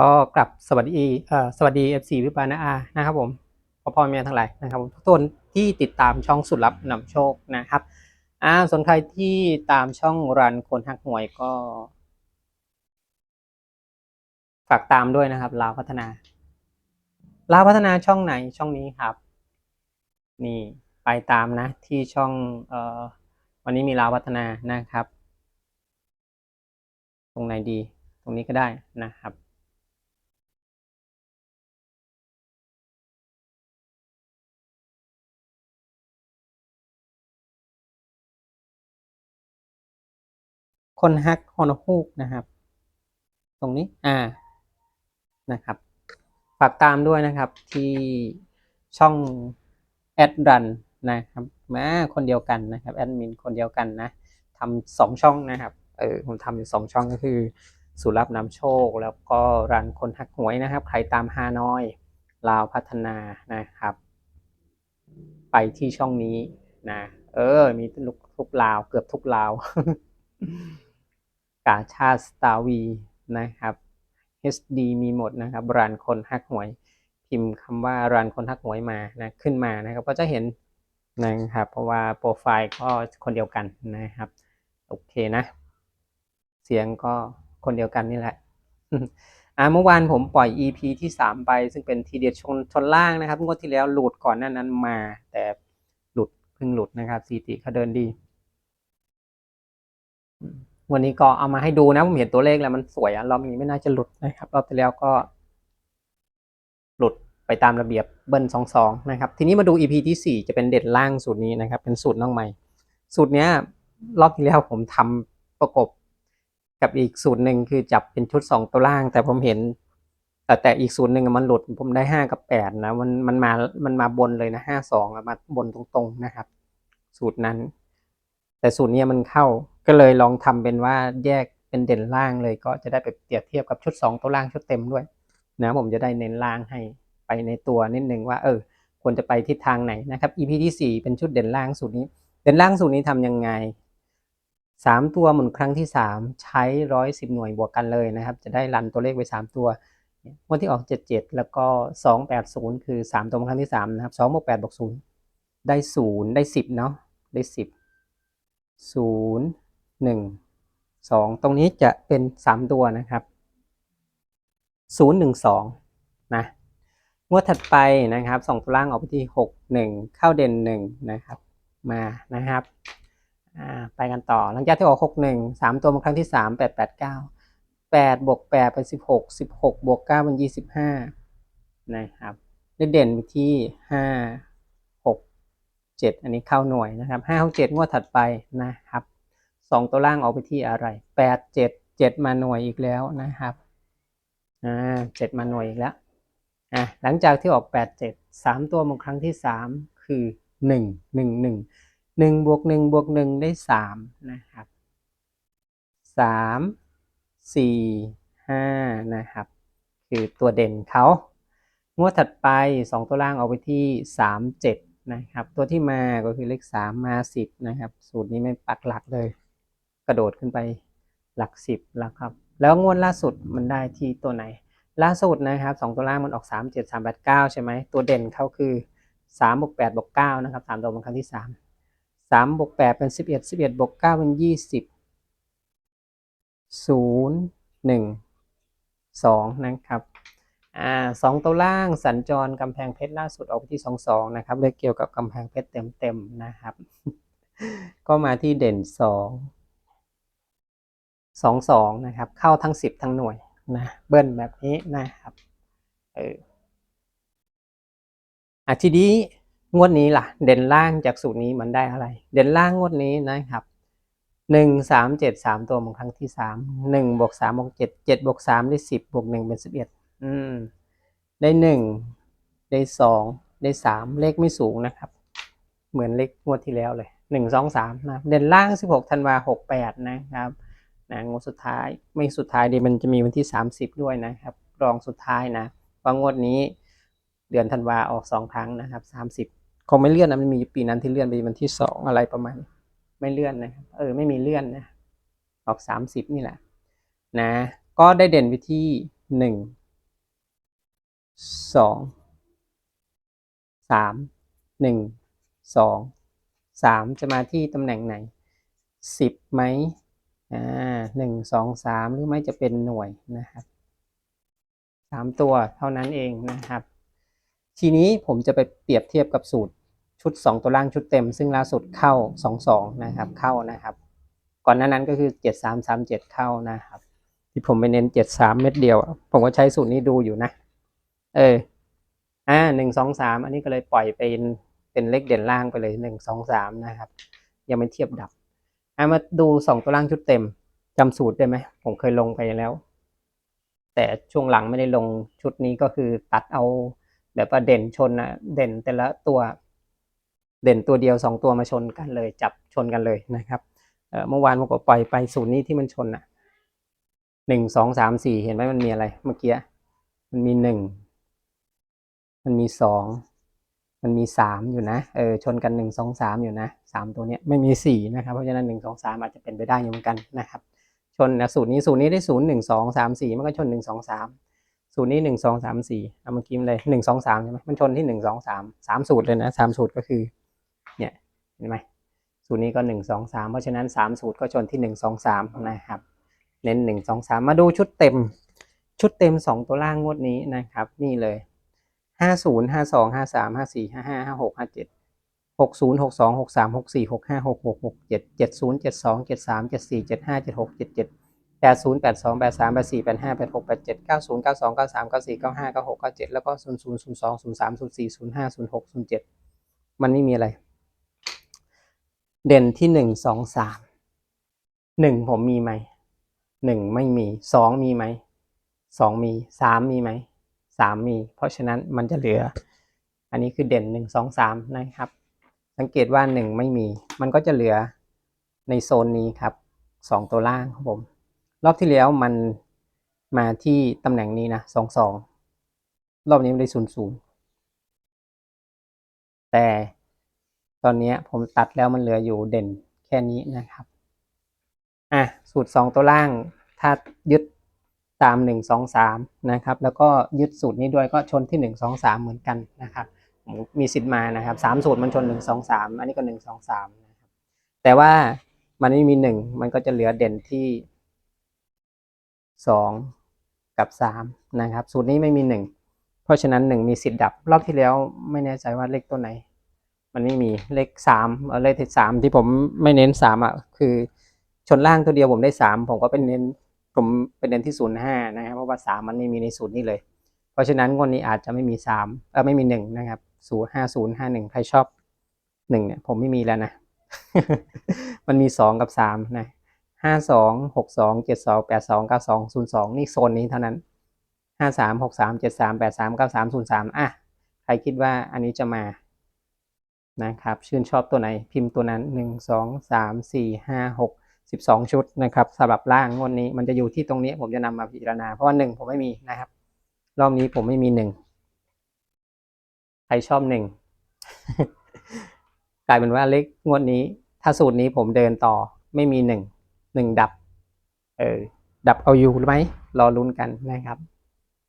ก็กลับสวัสดีเอ่อสวัสดี FC วิปานาอานะครับผมพ่อพ่อแม่ทั้งหลายนะครับผมทุกคนที่ติดตามช่องสุดลับนำโชคนะครับอ่าส่วนใครที่ตามช่องรันคนหักหวยก็ฝากตามด้วยนะครับลาวพัฒนาลาวพัฒนาช่องไหนช่องนี้ครับ นี่ไปตามนะที่ช่องเอ่อวันนี้มีลาวพัฒนานะครับ ตรงไหนดี ตรงนี้ก็ได้นะครับ คนฮักฮอนฮูกนะครับ ตรงนี้อ่านะครับฝากตามด้วยนะครับที่ช่องแอดรันนะครับมาคนเดียวกันนะครับแอดมินคนเดียวกันนะทำสองช่องนะครับเออผมทำอยู่สองช่องก็คือสุรับนำโชค แล้วก็รันคนหักหวยนะครับ ใครตามฮานอยลาวพัฒนานะครับ ไปที่ช่องนี้นะ เออ มีทุกทุกลาวเกือบทุกลาว กาชาสตาวีนะครับ HD มีหมดนะครับรันคนฮักหวย พิมพ์คำว่ารันคนฮักหวยมานะขึ้นมานะครับ ก็จะเห็นนะครับเพราะว่าโปรไฟล์ก็คนเดียวกันนะครับ โอเคนะ เสียงก็คนเดียวกันนี่แหละอ่าเมื่อวานผมปล่อย EP ที่ 3 ไป ซึ่งเป็นทีเดียดชนชนล่างนะครับงวดที่แล้วหลุดก่อนหน้านั้นมา แต่หลุดเพิ่งหลุดนะครับสถิติเขาเดินดี วันนี้ก็เอามาให้ดูนะผมเห็นตัวเลขแล้วมันสวยอะรอบนี้ไม่น่าจะหลุดนะครับรอบที่แล้วก็ หลุดไปตามระเบียบเบิ้ลสองสองนะครับ ทีนี้มาดู EP ที่สี่จะเป็นเด็ดล่างสูตรนี้นะครับ เป็นสูตรน้องใหม่ สูตรเนี้ย รอบที่แล้วผมทำประกบกับอีกสูตรหนึ่งคือจับเป็นชุดสองตัวล่าง แต่ผมเห็น แต่แต่อีกสูตรหนึ่งมันหลุดผมได้ห้ากับแปดนะมันมันมามันมาบนเลยนะห้าสองมาบนตรงๆนะครับ สูตรนั้น แต่สูตรเนี้ยมันเข้า ก็เลยลองทำเป็นว่าแยกเป็นเด่นล่างเลยก็จะได้ไปเปรียบเทียบกับชุดสองตัวล่างชุดเต็มด้วยนะผมจะได้เน้นล่างให้ไปในตัวนิดนึงว่าเออควรจะไปทิศทางไหนนะครับ EP ที่สี่เป็นชุดเด่นล่างสูตรนี้ เด่นล่างสูตรนี้ทำยังไงสามตัวหมุนครั้งที่สามใช้ร้อยสิบหน่วยบวกกันเลยนะครับ จะได้รันตัวเลขไว้สามตัวงวันที่ออกเจ็ดเจ็ดแล้วก็สองแปดศูนย์คือสามตัวครั้งที่สามนะครับสองบวกแปดบวกศูนย์ได้ศูนย์ได้สิบเนาะได้สิบศูนย์ หนึ่งสองตรงนี้จะเป็นสามตัวนะครับศูนย์หนึ่งสองนะงวดถัดไปนะครับสองตัวล่างออกไปที่หกหนึ่งเข้าเด่นหนึ่งนะครับมานะครับไปกันต่อหลังจากที่ออกหกหนึ่งสามตัวมาครั้งที่สามแปดแปดเก้าแปดบวกแปดเป็นสิบหกสิบหกบวกเก้าเป็นยี่สิบห้านะครับได้เด่นไปที่ห้าหกเจ็ดอันนี้เข้าหน่วยนะครับห้าหกเจ็ดงวดถัดไปนะครับ สองตัวล่างออกไปที่อะไรแปดเจ็ดเจ็ดมาหน่วยอีกแล้วนะครับอ่าเจ็ดมาหน่วยอีกแล้วอะหลังจากที่ออกแปดเจ็ดสามตัวมาครั้งที่สามคือหนึ่งหนึ่งหนึ่งหนึ่งบวกหนึ่งบวกหนึ่งได้สามนะครับสามสี่ห้านะครับ คือตัวเด่นเขางวดถัดไปสองตัวล่างเอาไปที่สามเจ็ดนะครับ ตัวที่มาก็คือเลขสามมาสิบนะครับ สูตรนี้ไม่ปักหลักเลย กระโดดขึ้นไปหลักสิบแล้วครับ แล้วงวดล่าสุดมันได้ที่ตัวไหน ล่าสุดนะครับสองตัวล่างมันออกสามเจ็ดสามแปดเก้าใช่ไหมตัวเด่นเขาคือสามบวกแปดบวกเก้านะครับสามตัวเป็นครั้งที่สามสามบวกแปดเป็นสิบเอ็ดสิบเอ็ดบวกเก้าเป็นยี่สิบศูนย์หนึ่งสองนะครับอ่าสองตัวล่างสัญจรกำแพงเพชรล่าสุดออกที่สองสองนะครับเลยเกี่ยวกับกำแพงเพชรเต็มๆนะครับ ก็มาที่เด่นสอง สองสองนะครับ เข้าทั้งสิบทั้งหน่วยนะเบิ้ลแบบนี้นะครับเอออะทีนี้งวดนี้ล่ะ เด่นล่างจากสูตรนี้มันได้อะไร เด่นล่างงวดนี้นะครับหนึ่งสามเจ็ดสามตัวบางครั้งที่สามหนึ่งบวกสามบวกเจ็ดเจ็ดบวกสามได้สิบบวกหนึ่งเป็นสิบเอ็ดอืม ได้หนึ่งได้สองได้สามเลขไม่สูงนะครับ เหมือนเลขงวดที่แล้วเลยหนึ่งสองสามนะเด่นล่างสิบหกธันวาหกแปดนะครับ นะงวดสุดท้ายไม่สุดท้ายดีมันจะมีวันที่สามสิบด้วยนะครับรองสุดท้ายนะว่างวดนี้เดือนธันวาออกสองครั้งนะครับสามสิบคงไม่เลื่อนนะมันมีปีนั้นที่เลื่อนไปวันที่สองอะไรประมาณ ไม่เลื่อนนะครับเออไม่มีเลื่อนนะออกสามสิบนี่แหละนะก็ได้เด่นไปที่หนึ่งสองสามหนึ่งสองสามจะมาที่ตำแหน่งไหนสิบไหม อ่าหนึ่งสองสามหรือไม่จะเป็นหน่วยนะครับสามตัวเท่านั้นเองนะครับ ทีนี้ผมจะไปเปรียบเทียบกับสูตรชุด 2 ตัวล่างชุดเต็ม ซึ่งล่าสุดเข้า 2 2 นะครับเข้านะครับ ก่อนหน้านั้นก็คือ 7 3 3 7 เข้านะครับ ที่ผมไปเน้น 7 3 เม็ดเดียว ผมก็ใช้สูตรนี้ดูอยู่นะ เอออ่าหนึ่งสองสามอันนี้ก็เลยปล่อยเป็นเป็นเลขเด่นล่างไปเลยหนึ่งสองสามนะครับ ยังไม่เทียบดับ อามาดูสองตัวล่างชุดเต็มจำสูตรได้ไหมผมเคยลงไปแล้ว แต่ช่วงหลังไม่ได้ลงชุดนี้ก็คือตัดเอาแบบว่าเด่นชนนะเด่นแต่ละตัว เด่นตัวเดียวสองตัวมาชนกันเลย จับชนกันเลยนะครับเมื่อวานผมก็ปล่อยไปศูนย์นี้ที่มันชนอะหนึ่งสองสามสี่เห็นไหมมันมีอะไร เมื่อกี้มันมีหนึ่งมันมีสอง มันมีสามอยู่นะเออชนกันหนึ่งสองสามอยู่นะสามตัวเนี้ยไม่มีสี่นะครับเพราะฉะนั้นหนึ่งสองสามอาจจะเป็นไปได้อยู่เหมือนกันนะครับชนนะสูตรนี้สูตรนี้ได้ศูนย์หนึ่งสองสามสี่มันก็ชนหนึ่งสองสามสูตรนี้หนึ่งสองสามสี่เอามื่อกี้มันเลยหนึ่งสองสามใช่ไหมมันชนที่หนึ่งสองสามสามสูตรเลยนะสามสูตรก็คือเนี่ยเห็นไหมสูตรนี้ก็หนึ่งสองสามเพราะฉะนั้นสามสูตรก็ชนที่หนึ่งสองสามนะครับ เน้นหนึ่งสองสามมาดูชุดเต็ม ชุดเต็มสองตัวล่างงวดนี้นะครับ นี่เลย ห้าศูนย์ห้าสองห้าสามห้าสี่ห้าห้าห้าหกห้าเจ็ดหกศูนย์หกสองหกสามหกสี่หกห้าหกหกหกเจ็ดเจ็ดศูนย์เจ็ดสองเจ็ดสามเจ็ดสี่เจ็ดห้าเจ็ดหกเจ็ดเจ็ดแปดศูนย์แปดสองแปดสามแปดสี่แปดห้าแปดหกแปดเจ็ดเก้าศูนย์เก้าสองเก้าสามเก้าสี่เก้าห้าเก้าหกเก้าเจ็ดแล้วก็ศูนย์ศูนย์ศูนย์สองศูนย์สามศูนย์สี่ศูนย์ห้าศูนย์หกศูนย์เจ็ดมันไม่มีอะไร เด่นที่หนึ่งสองสามหนึ่งผมมีไหมหนึ่งไม่มีสองมีไหมสองมีสามมีไหม สามมี เพราะฉะนั้นมันจะเหลือ อันนี้คือเด่นหนึ่งสองสามนะครับ สังเกตว่าหนึ่งไม่มี มันก็จะเหลือในโซนนี้ครับสองตัวล่างครับผม รอบที่แล้วมันมาที่ตำแหน่งนี้นะสองสองรอบนี้มันได้ศูนย์ศูนย์แต่ตอนนี้ผมตัดแล้วมันเหลืออยู่เด่นแค่นี้นะครับ อะ สูตรสองตัวล่าง ถ้ายึด ตามหนึ่งสองสามนะครับแล้วก็ยึดสูตรนี้ด้วยก็ชนที่หนึ่งสองสามเหมือนกันนะครับมีสิทธิ์มานะครับสามสูตรมันชนหนึ่งสองสามอันนี้ก็หนึ่งสองสามนะครับแต่ว่ามันไม่มีหนึ่งมันก็จะเหลือเด่นที่สองกับสามนะครับสูตรนี้ไม่มีหนึ่งเพราะฉะนั้นหนึ่งมีสิทธิ์ดับ รอบที่แล้วไม่แน่ใจว่าเลขตัวไหน มันไม่มีเลขสามเออเลขที่สามที่ผมไม่เน้นสามอะคือชนล่างตัวเดียวผมได้สามผมก็เป็นเน้นผม เป็นเน้นที่ศูนย์ห้านะครับเพราะว่าสามมันไม่มีในสูตรนี้เลย เพราะฉะนั้นงวดนี้อาจจะไม่มีสามเออไม่มีหนึ่งนะครับศูนย์ห้าศูนย์ห้าหนึ่งใครชอบหนึ่งเนี่ยผมไม่มีแล้วนะ มันมีสองกับสามนะห้าสองหกสองเจ็ดสองแปดสองเก้าสองศูนย์สองนี่โซนนี้เท่านั้นห้าสามหกสามเจ็ดสามแปดสามเก้าสามศูนย์สามอะใครคิดว่าอันนี้จะมานะครับ ชื่นชอบตัวไหนพิมพ์ตัวนั้นหนึ่งสองสามสี่ห้าหก สิบสองชุดนะครับสำหรับล่างงวดนี้มันจะอยู่ที่ตรงนี้ผมจะนำมาพิจารณา เพราะว่าหนึ่งผมไม่มีนะครับ รอบนี้ผมไม่มีหนึ่งใครชอบหนึ่งกลายเป็นว่าเลขงวดนี้ ถ้าสูตรนี้ผมเดินต่อไม่มีหนึ่งหนึ่งดับ เออดับเอาอยู่หรือไหมรอลุ้นกันนะครับ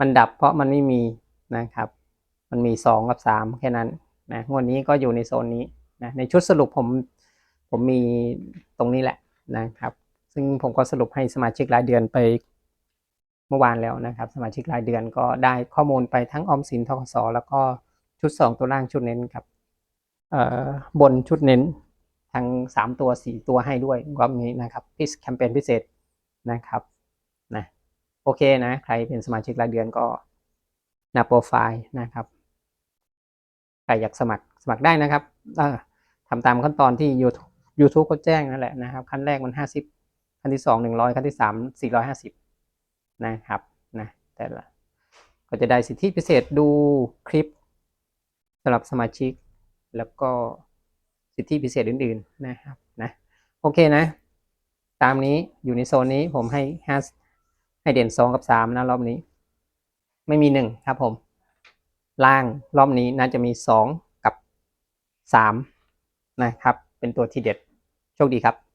มันดับเพราะมันไม่มีนะครับ มันมีสองกับสามแค่นั้นนะงวดนี้ก็อยู่ในโซนนี้นะในชุดสรุปผมผมมีตรงนี้แหละ นะครับ ซึ่งผมก็สรุปให้สมาชิกรายเดือนไปเมื่อวานแล้วนะครับ สมาชิกรายเดือนก็ได้ข้อมูลไปทั้งออมสินทกสแล้วก็ชุดสองตัวล่างชุดเน้นกับบนชุดเน้นทั้งสามตัวสี่ตัวให้ด้วยรอบนี้นะครับพิสแคมเปญพิเศษนะครับนะโอเคนะใครเป็นสมาชิกรายเดือนก็หน้าโปรไฟล์นะครับใครอยากสมัครสมัครได้นะครับทำตามขั้นตอนที่ YouTube YouTube เขาแจ้งนั่นแหละนะครับ ขั้นแรกมันห้าสิบขั้นที่สองหนึ่งร้อยขั้นที่สามสี่ร้อยห้าสิบนะครับนะแต่ละก็จะได้สิทธิพิเศษดูคลิปสำหรับสมาชิก แล้วก็สิทธิพิเศษอื่น ๆนะครับนะโอเคนะ ตามนี้อยู่ในโซนนี้ผมให้ห้าให้เด่นสองกับสามนะรอบนี้ ไม่มีหนึ่งครับผม ล่างรอบนี้น่าจะมีสองกับสามนะครับเป็นตัวที่เด็ด โชคดีครับ